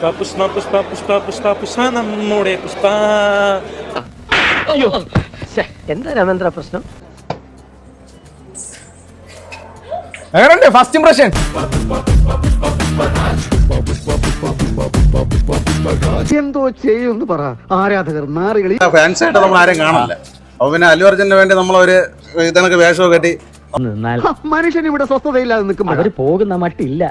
പുഷ്പ പുഷ്പ പുഷ്പ പുഷ്പ പുഷ്പ നമ്മുടെ പുഷ്പ അയ്യോ. എന്താ രാമേന്ദ്ര പ്രശ്നം? എങ്ങനെയുണ്ട് ഫസ്റ്റ് ഇംപ്രഷൻ എന്തോ ചെയ്യുമെന്ന് പറ. ആരാധകർ നാറികളി ഫാൻസ് ആയിട്ട് നമ്മൾ ആരും കാണില്ല അപ്പൊ പിന്നെ അല്ലു അർജുന് വേണ്ടി നമ്മൾ ഒരു ഇതണക്ക് വേഷമൊക്കെ കെട്ടി മനുഷ്യൻ ഇവിടെ സ്വസ്ഥതയില്ലാതെ നിൽക്കുമ്പോൾ അവർ പോകുന്ന മട്ടില്ല.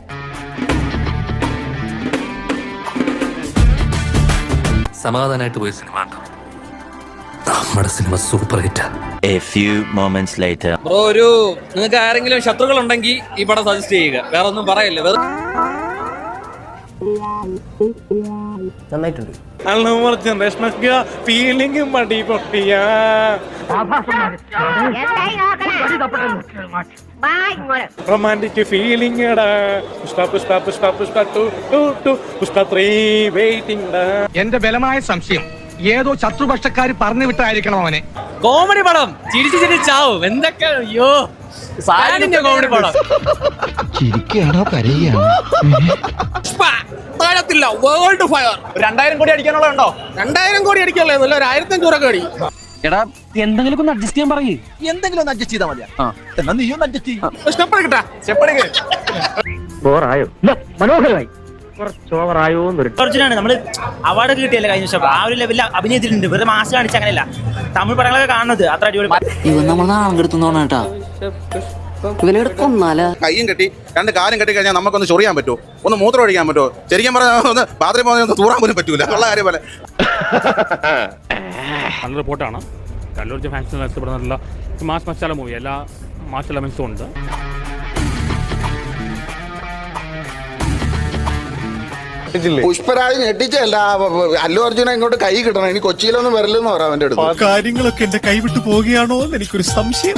സമാധാനമായിട്ട് പോയ സിനിമ കണ്ടോ? നമ്മുടെ cinema super hit A few moments later. Bro ഒരു നിങ്ങൾക്ക് ആരെങ്കിലും ശത്രുക്കൾ ഉണ്ടെങ്കിൽ ഈ പടം സജസ്റ്റ് ചെയ്യുക വേറെ ഒന്നും പറയല്ലേ വെറും നന്നായിട്ടുണ്ട്. ഫീലിംഗ് മടി പൊട്ടിയ. റൊമാന്റിക് ഫീലിംഗ് എന്റെ ബലമായ സംശയം ഏതോ ശത്രുപക്ഷക്കാർ പറഞ്ഞു വിട്ടായിരിക്കണം അവനെ. കോമഡി പടം. ചിരിച്ചു ചിരിച്ചാവും എന്തൊക്കെ അയ്യോ. കോമഡി പടം. പുഷ്പ, താഴത്തില്ല വേൾഡ് ഫയർ രണ്ടായിരം കോടി അടിക്കാനുള്ള ഉണ്ടോ? രണ്ടായിരം കോടി അടിക്കാനുള്ള നല്ല ഒരു ആയിരത്തി അഞ്ഞൂറൊക്കെ അടി. എടാ എന്തെങ്കിലും ഒന്ന് അഡ്ജസ്റ്റ് ചെയ്യാൻ പറയേ. എന്തെങ്കിലും ഒന്ന് അഡ്ജസ്റ്റ് ചെയ്താൽ മതിയാ എന്നാ നീ ഒന്ന് അഡ്ജസ്റ്റ് ചെയ്യും. സ്റ്റെപ്പ് കിട്ടാ ബോറായോ ഇല്ല മനോഹരമായി. നമ്മൾ അവാർഡ് കിട്ടിയല്ലേ കഴിഞ്ഞ വർഷം? ആ ഒരു ലെവലിൽ അഭിനയിച്ചിട്ടുണ്ട്. വെറുതെ മാസ് കാണിച്ച അങ്ങനെയല്ല. തമിഴ് പടങ്ങളൊക്കെ കാണുന്നത്. അത്ര അടിപൊളി ഇവൻ നമ്മൾ നാളെ കെടുത്തുന്നോണ കേട്ടാ ഇവനെവിടെ കൊന്നാല കയ്യും കെട്ടി രണ്ട് കാലും കെട്ടി കഴിഞ്ഞാൽ നമുക്കൊന്ന് ചൊറിയാൻ പറ്റുമോ ഒന്ന് മൂത്രം ഒഴിക്കാൻ പറ്റുമോ ശരിക്കും പറഞ്ഞാൽ ഒന്ന് ബാത്റൂം പോകുന്ന ഒന്ന് തൂറാൻ പോലും പറ്റൂല. ഉള്ള കാര്യം പോലെ. നല്ല റിപ്പോർട്ടാണ്. കല്ലൂർ ഫാൻസിന് ഇഷ്ടപ്പെടുന്ന മാസ് മസാല മൂവി. എല്ലാ മാസ് എലമെൻസും ഉണ്ട്. പുഷ്പരാജ് ഞെട്ടിച്ചല്ല അല്ലു അർജുന ഇങ്ങോട്ട് കൈ കിട്ടണം. ഇനി കൊച്ചിയിലൊന്നും വരില്ലെന്ന് പറയാം അവന്റെ അടുത്ത്. കാര്യങ്ങളൊക്കെ എന്റെ കൈവിട്ട് പോവുകയാണോ എന്ന് എനിക്കൊരു സംശയം.